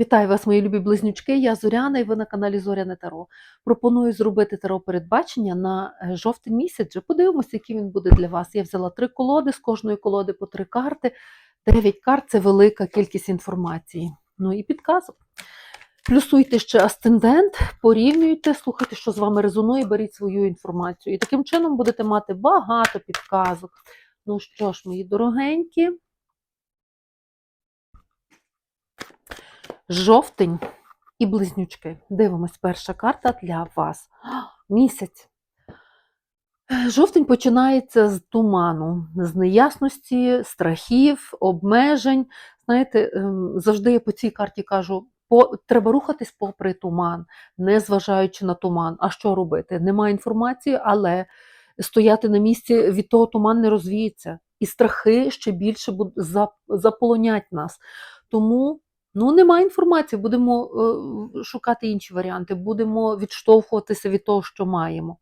Вітаю вас, мої любі близнючки. Я Зоряна, і ви на каналі Зоряне Таро. Пропоную зробити таро передбачення на е, жовтень місяць. Подивимося, який він буде для вас. Я взяла три колоди, з кожної колоди по три карти. Дев'ять карт це велика кількість інформації. Ну і підказок. Плюсуйте ще астендент, порівнюйте, слухайте, що з вами резонує, беріть свою інформацію. І таким чином будете мати багато підказок. Ну що ж, мої дорогенькі. Жовтень і близнючки. Дивимось, перша карта для вас. Місяць. Жовтень починається з туману, з неясності, страхів, обмежень. Знаєте, ем, завжди я по цій карті кажу: по, треба рухатись попри туман, не зважаючи на туман. А що робити? Немає інформації, але стояти на місці від того туман не розвіється. І страхи ще більше заполонять нас. Тому Ну, немає інформації, будемо е, шукати інші варіанти, будемо відштовхуватися від того, що маємо.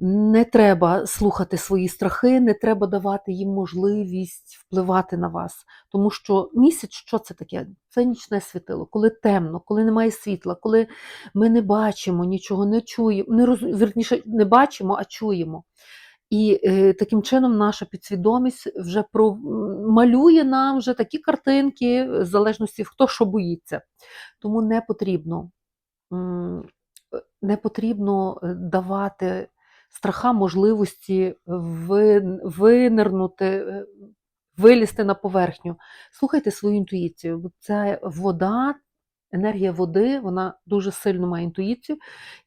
Не треба слухати свої страхи, не треба давати їм можливість впливати на вас. Тому що місяць, що це таке? Це нічне світило, коли темно, коли немає світла, коли ми не бачимо нічого, не чуємо, не роз... не бачимо, а чуємо. І е, таким чином наша підсвідомість вже малює нам вже такі картинки, в залежності хто що боїться. Тому не потрібно, не потрібно е, давати страхам можливості винирнути, е, вилізти на поверхню. Слухайте свою інтуїцію, бо це вода, енергія води, вона дуже сильно має інтуїцію.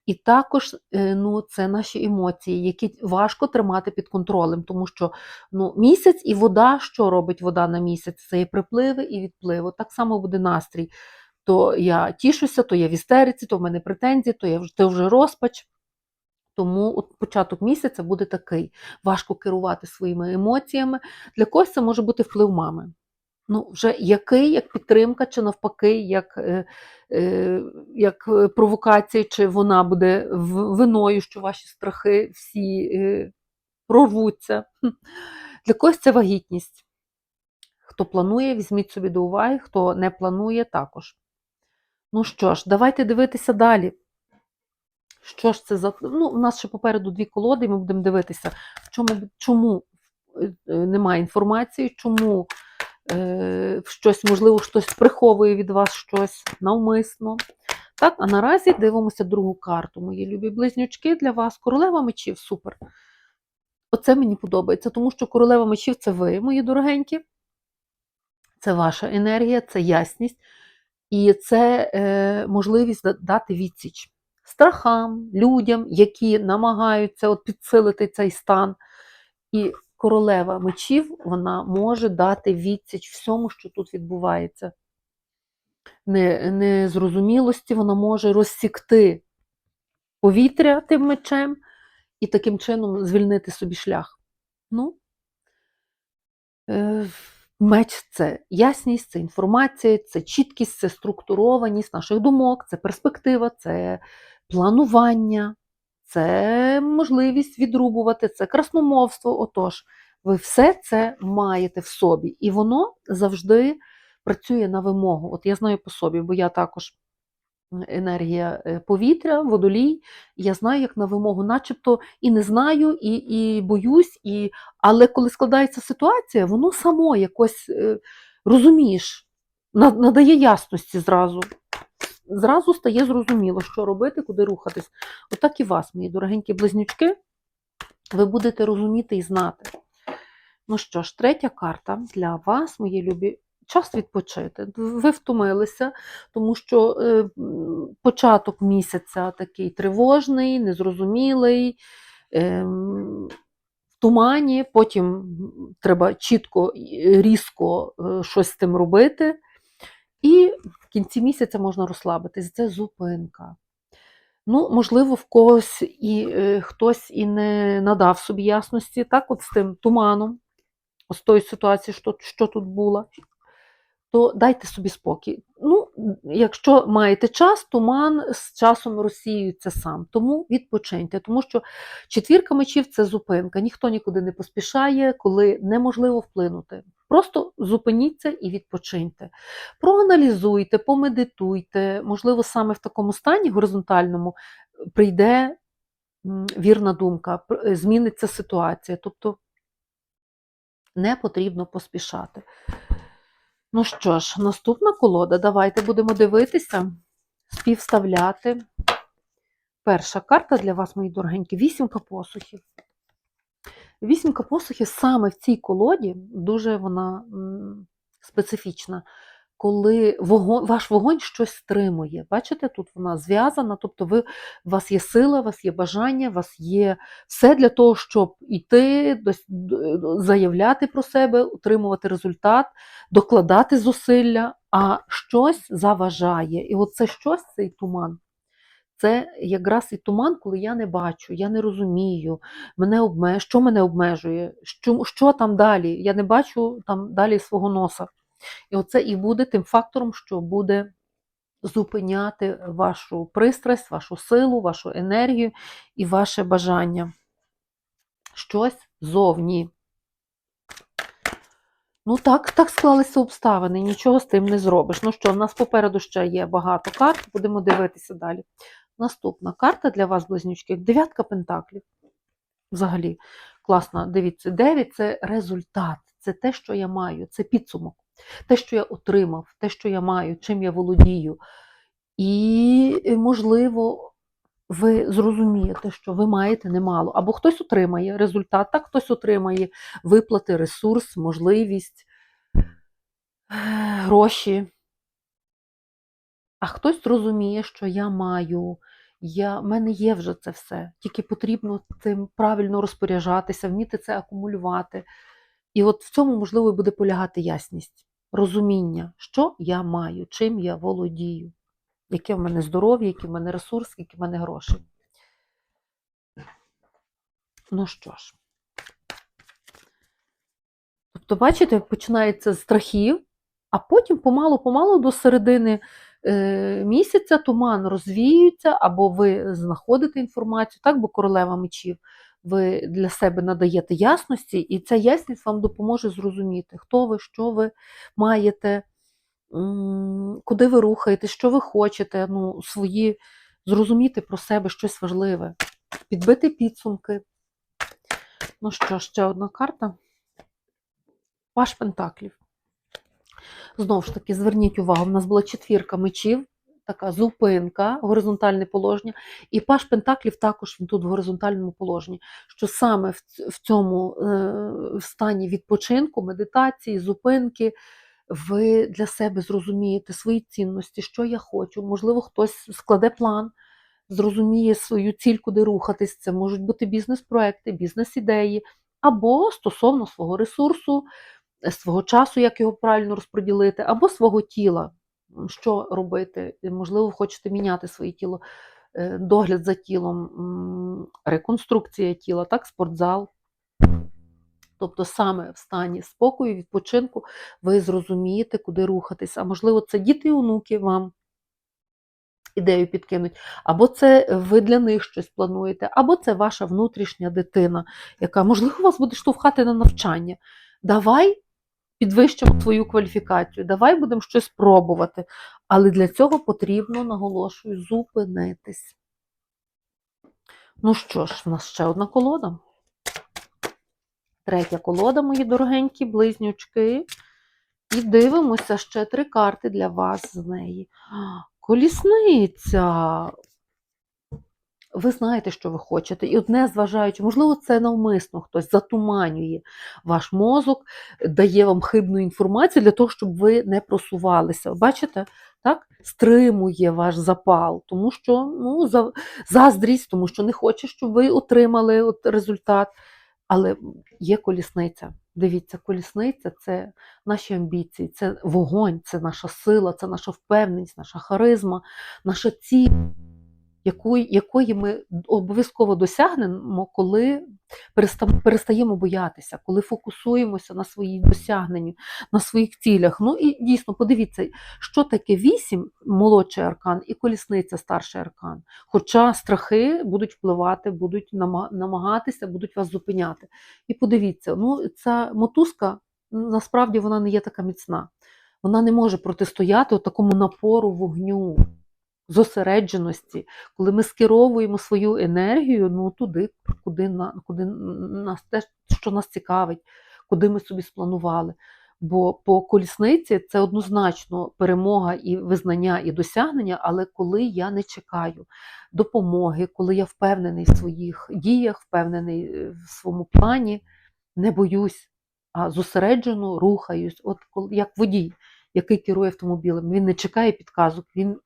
І також е, ну, це наші емоції, які важко тримати під контролем, тому що ну, місяць і вода, що робить вода на місяць? Це є припливи і відпливи. Так само буде настрій. То я тішуся, то я в істериці, то в мене претензії, то я то вже розпач. Тому от початок місяця буде такий. Важко керувати своїми емоціями. Для когось це може бути вплив мами. Ну, вже який, як підтримка, чи навпаки, як, е, е, як е, провокація, чи вона буде виною, що ваші страхи всі прорвуться. Для когось це вагітність. Хто планує, візьміть собі до уваги, хто не планує, також. Ну що ж, давайте дивитися далі. Що ж це за. Ну, у нас ще попереду дві колоди, і ми будемо дивитися, чому, чому немає інформації, чому щось, можливо, хтось приховує від вас щось навмисно. Так, а наразі дивимося другу карту. Мої любі близнючки для вас. Королева мечів, супер. Оце мені подобається, тому що королева мечів це ви, мої дорогенькі. Це ваша енергія, це ясність. І це е, можливість дати відсіч страхам, людям, які намагаються от підсилити цей стан. І королева мечів вона може дати відсіч всьому, що тут відбувається. Не- Незрозумілості вона може розсікти повітря тим мечем і таким чином звільнити собі шлях. Ну, е, меч це ясність, це інформація, це чіткість, це структурованість наших думок, це перспектива, це планування, це можливість відрубувати, це красномовство. Отож, ви все це маєте в собі, і воно завжди працює на вимогу. От я знаю по собі, бо я також енергія е, повітря, водолій, я знаю, як на вимогу, начебто і не знаю, і, і боюсь, і... але коли складається ситуація, воно само якось е, розумієш, надає ясності зразу. Зразу стає зрозуміло, що робити, куди рухатись. Отак і вас, мої дорогенькі близнючки, ви будете розуміти і знати. Ну що ж, третя карта для вас, мої любі. Час відпочити. Ви втомилися, тому що е, початок місяця такий тривожний, незрозумілий, ем, в тумані, потім треба чітко, різко е, щось з тим робити. І в кінці місяця можна розслабитись. Це зупинка. Ну, можливо, в когось і е, хтось і не надав собі ясності, так, от з тим туманом, з тої ситуації, що, що тут була, то дайте собі спокій. Ну, якщо маєте час, туман з часом розсіюється сам. Тому відпочиньте, тому що четвірка мечів це зупинка. Ніхто нікуди не поспішає, коли неможливо вплинути. Просто зупиніться і відпочиньте. Проаналізуйте, помедитуйте. Можливо, саме в такому стані горизонтальному прийде вірна думка, е, зміниться ситуація. Тобто не потрібно поспішати. Ну що ж, наступна колода. Давайте будемо дивитися, співставляти. Перша карта для вас, мої дорогенькі, вісімка посухів. Вісімка посухів саме в цій колоді дуже вона специфічна, коли вогонь, ваш вогонь щось стримує. Бачите, тут вона зв'язана, тобто ви, у вас є сила, у вас є бажання, у вас є все для того, щоб іти, заявляти про себе, утримувати результат, докладати зусилля, а щось заважає. І оце щось, цей туман. Це якраз і туман, коли я не бачу, я не розумію, мене обме... що мене обмежує, що, що там далі. Я не бачу там далі свого носа. І оце і буде тим фактором, що буде зупиняти вашу пристрасть, вашу силу, вашу енергію і ваше бажання. Щось зовні. Ну так, так склалися обставини, нічого з тим не зробиш. Ну що, в нас попереду ще є багато карт, будемо дивитися далі. Наступна карта для вас, близнючки, дев'ятка пентаклів. Взагалі, класно, дивіться, дев'ять це результат, це те, що я маю, це підсумок, те, що я отримав, те, що я маю, чим я володію. І, е, можливо, ви зрозумієте, що ви маєте немало. Або хтось отримає результат, так хтось отримає виплати, ресурс, можливість, е, гроші. А хтось зрозуміє, що я маю, я, в мене є вже це все. Тільки потрібно цим правильно розпоряджатися, вміти це акумулювати. І от в цьому, можливо, і буде полягати ясність, розуміння, що я маю, чим я володію, яке в мене здоров'я, які в мене ресурси, які в мене гроші. Ну що ж. Тобто, бачите, починається з страхів, а потім помалу-помалу до середини місяця туман розвіюється, або ви знаходите інформацію, так, бо королева мечів, ви для себе надаєте ясності, і ця ясність вам допоможе зрозуміти, хто ви, що ви маєте, куди ви рухаєтесь, що ви хочете, ну, свої, зрозуміти про себе щось важливе, підбити підсумки. Ну що, ще одна карта. Паш Пентаклів. Знову ж таки, зверніть увагу, в нас була четвірка мечів, така зупинка, горизонтальне положення. І Паш Пентаклів також він тут в горизонтальному положенні. Що саме в цьому е, в стані відпочинку, медитації, зупинки, ви для себе зрозумієте свої цінності, що я хочу. Можливо, хтось складе план, зрозуміє свою ціль, куди рухатись. Це можуть бути бізнес-проекти, бізнес-ідеї, або стосовно свого ресурсу, свого часу, як його правильно розподілити, або свого тіла, що робити. Можливо, хочете міняти своє тіло, е, догляд за тілом, реконструкція тіла, так, спортзал. Тобто саме в стані спокою, відпочинку ви зрозумієте, куди рухатись. А можливо, це діти і онуки вам ідею підкинуть, або це ви для них щось плануєте, або це ваша внутрішня дитина, яка, можливо, вас буде штовхати на навчання. Давай підвищимо твою кваліфікацію, давай будемо щось пробувати. Але для цього потрібно, наголошую, зупинитись. Ну що ж, в нас ще одна колода. Третя колода, мої дорогенькі близнючки. І дивимося ще три карти для вас з неї. Колісниця. Ви знаєте, що ви хочете, і одне зважаючи, можливо, це навмисно хтось затуманює ваш мозок, дає вам хибну інформацію для того, щоб ви не просувалися. Бачите, так? Стримує ваш запал, тому що ну, за- заздрість, тому що не хоче, щоб ви отримали от результат. Але є колісниця. Дивіться, колісниця це наші амбіції, це вогонь, це наша сила, це наша впевненість, наша харизма, наша ціль, якої, якої ми обов'язково досягнемо, коли перестаємо боятися, коли фокусуємося на своїй досягненні, на своїх цілях. Ну і дійсно, подивіться, що таке вісім молодший аркан і колісниця старший аркан. Хоча страхи будуть впливати, будуть намагатися, будуть вас зупиняти. І подивіться, ну ця мотузка насправді вона не є така міцна. Вона не може протистояти такому напору вогню, зосередженості, коли ми скеровуємо свою енергію ну, туди, куди, куди нас те, що нас цікавить, куди ми собі спланували. Бо по колісниці це однозначно перемога і визнання, і досягнення, але коли я не чекаю допомоги, коли я впевнений в своїх діях, впевнений е, в своєму плані, не боюсь, а зосереджено рухаюсь, от як водій, який керує автомобілем. Він не чекає підказок, він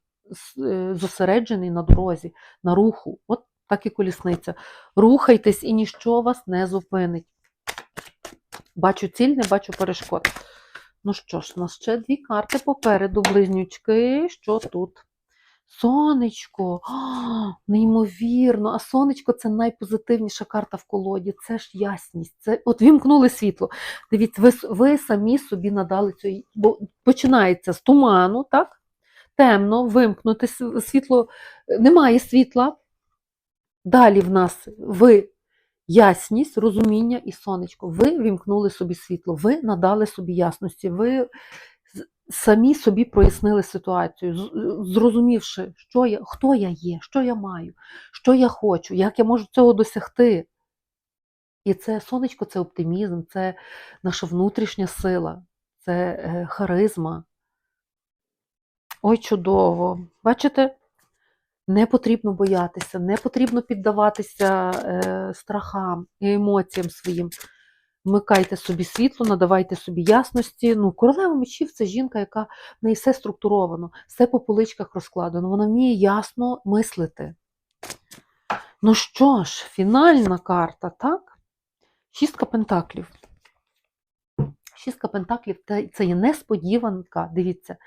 зосереджений на дорозі, на руху. От так і колісниця. Рухайтесь і ніщо вас не зупинить. Бачу ціль, не бачу перешкод. Ну що ж, у нас ще дві карти попереду, близнючки. Що тут? Сонечко, А, неймовірно. А сонечко це найпозитивніша карта в колоді. Це ж ясність. Це от вімкнули світло. Дивіться, ви, ви самі собі надали цю. Бо починається з туману, так? Темно, вимкнути світло, немає світла. Далі в нас ви ясність, розуміння і сонечко. Ви вімкнули собі світло, ви надали собі ясності, ви самі собі прояснили ситуацію, зрозумівши, що я, хто я є, що я маю, що я хочу, як я можу цього досягти. І це сонечко це оптимізм, це наша внутрішня сила, це е, харизма. Ой, чудово! Бачите? Не потрібно боятися, не потрібно піддаватися е, страхам і емоціям своїм. Вмикайте собі світло, надавайте собі ясності. Ну, королева мечів це жінка, яка в неї все структуровано, все по поличках розкладено. Вона вміє ясно мислити. Ну що ж, фінальна карта, так? Шістка пентаклів. Шістка пентаклів це- є несподіванка. Дивіться,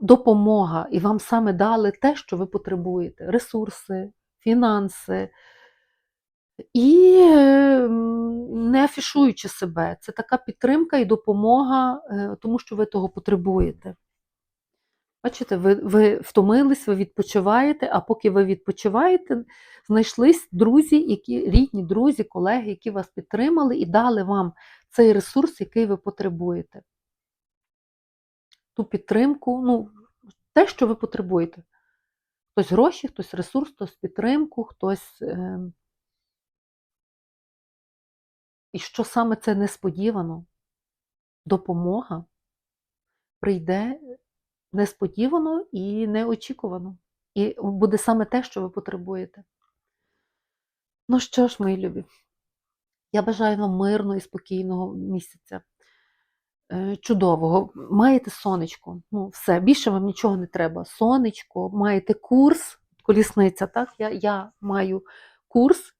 допомога, і вам саме дали те, що ви потребуєте: ресурси, фінанси. І е, не афішуючи себе, це така підтримка і допомога, е, тому що ви того потребуєте. Бачите, ви, ви втомились, ви відпочиваєте, а поки ви відпочиваєте, знайшлись друзі, які, рідні друзі, колеги, які вас підтримали і дали вам цей ресурс, який ви потребуєте. Ту підтримку, ну, те, що ви потребуєте. Хтось гроші, хтось ресурс, хтось підтримку, хтось. Е... І що саме це несподівано, допомога прийде несподівано і неочікувано. І буде саме те, що ви потребуєте. Ну що ж, мої любі, я бажаю вам мирного і спокійного місяця. Е, Чудового. Маєте сонечко. Ну, все, більше вам нічого не треба. Сонечко, маєте курс, колісниця, так? Я, я маю курс,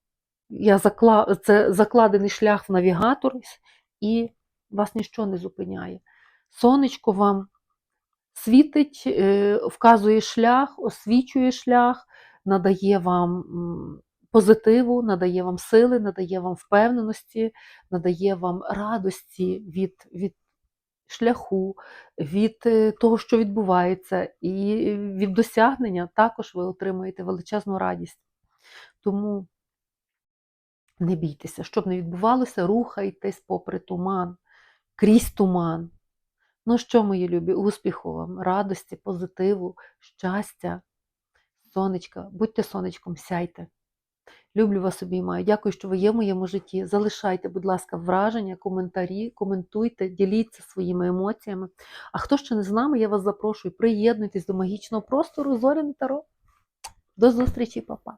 я закла... це закладений шлях в навігатор, і вас нічого не зупиняє. Сонечко вам світить, е, вказує шлях, освічує шлях, надає вам позитиву, надає вам сили, надає вам впевненості, надає вам радості від, від шляху, від е, того, що відбувається, і від досягнення також ви отримуєте величезну радість. Тому не бійтеся, щоб не відбувалося, рухайтесь попри туман, крізь туман. Ну що, мої любі, успіху вам, радості, позитиву, щастя, сонечка, будьте сонечком, сяйте. Люблю вас обіймаю. Дякую, що ви є в моєму житті. Залишайте, будь ласка, враження, коментарі, коментуйте, діліться своїми емоціями. А хто ще не з нами, я вас запрошую, приєднуйтесь до магічного простору Зоряне Таро. До зустрічі, папа!